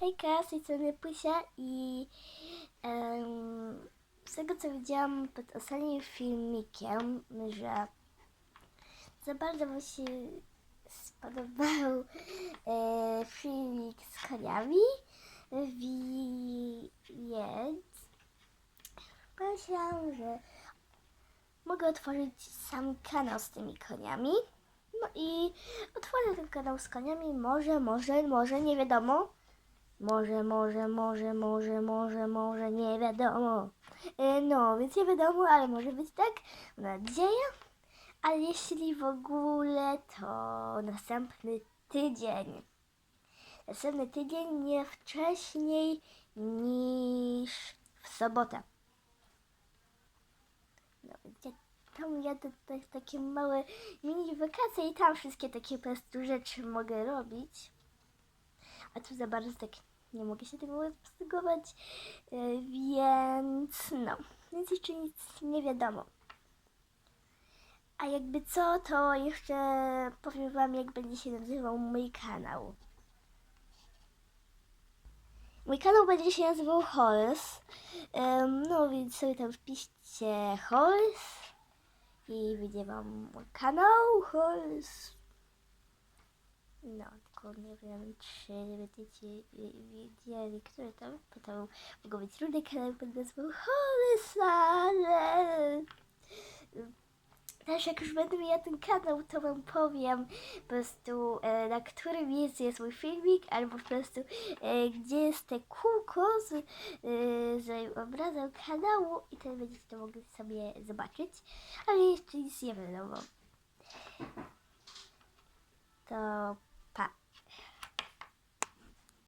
Hejka, z tej strony Pysia i em, z tego co widziałam pod ostatnim filmikiem, że za bardzo mi się spodobał e, filmik z koniami, wi- więc pomyślałam, że mogę otworzyć sam kanał z tymi koniami. No i otworzę ten kanał z koniami, może, może, może, nie wiadomo. Może, może, może, może, może, może, nie wiadomo. E, No, więc nie wiadomo, ale może być tak. Mam nadzieję. Ale jeśli w ogóle, to następny tydzień. Następny tydzień nie wcześniej niż w sobotę. No, ja tam jadę tak, takie małe mini wakacje i tam wszystkie takie po prostu rzeczy mogę robić. A tu za bardzo tak nie mogę się tego postygować, e, więc no, więc jeszcze nic nie wiadomo. A jakby co, to jeszcze powiem Wam, jak będzie się nazywał mój kanał. Mój kanał będzie się nazywał Horse. Em, no więc sobie tam wpiszcie Horse i wyjdzie Wam mój kanał Horse. No, tylko nie wiem, czy będziecie wi- wiedzieli, który tam, bo to mogą być różne kanały pod nazwą ale... Też jak już będę miała ten kanał, to wam powiem po prostu e, na którym miejscu jest mój filmik, albo po prostu e, gdzie jest te kółko z, e, z obrazem kanału i wtedy będziecie to mogli sobie zobaczyć, ale jeszcze nic nie wiadomo. To